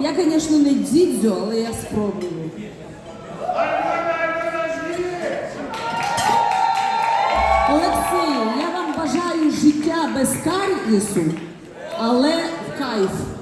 Я, звісно, не дідзю, але я спробую. Олексію, я вам бажаю життя без карісу, але в кайф.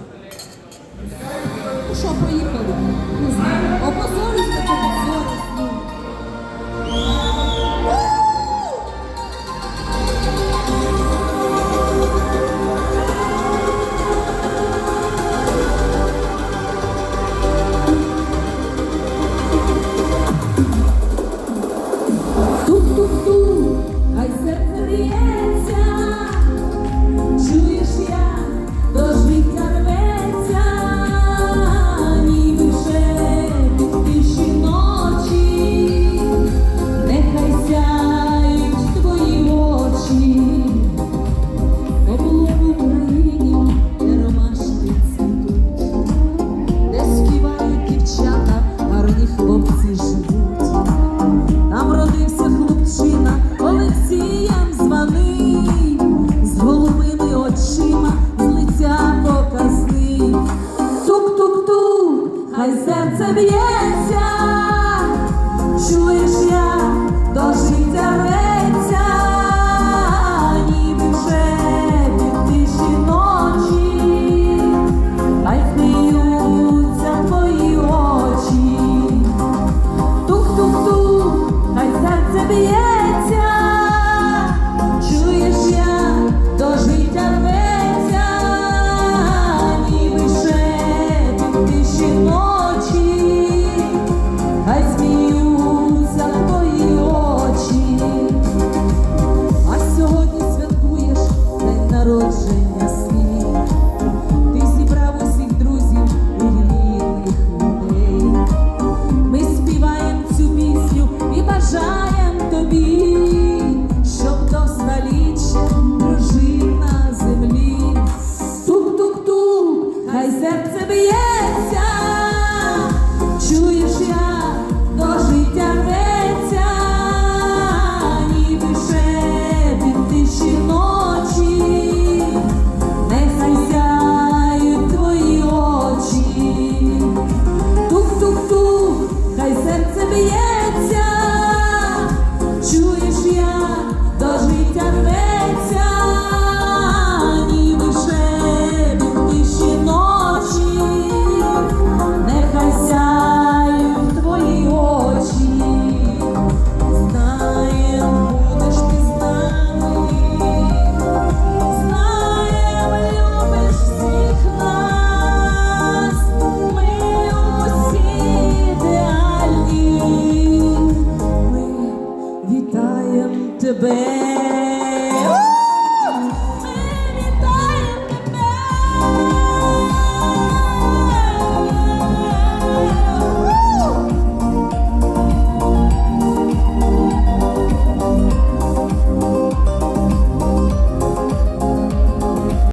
the end. baby, yes. на світ. baby.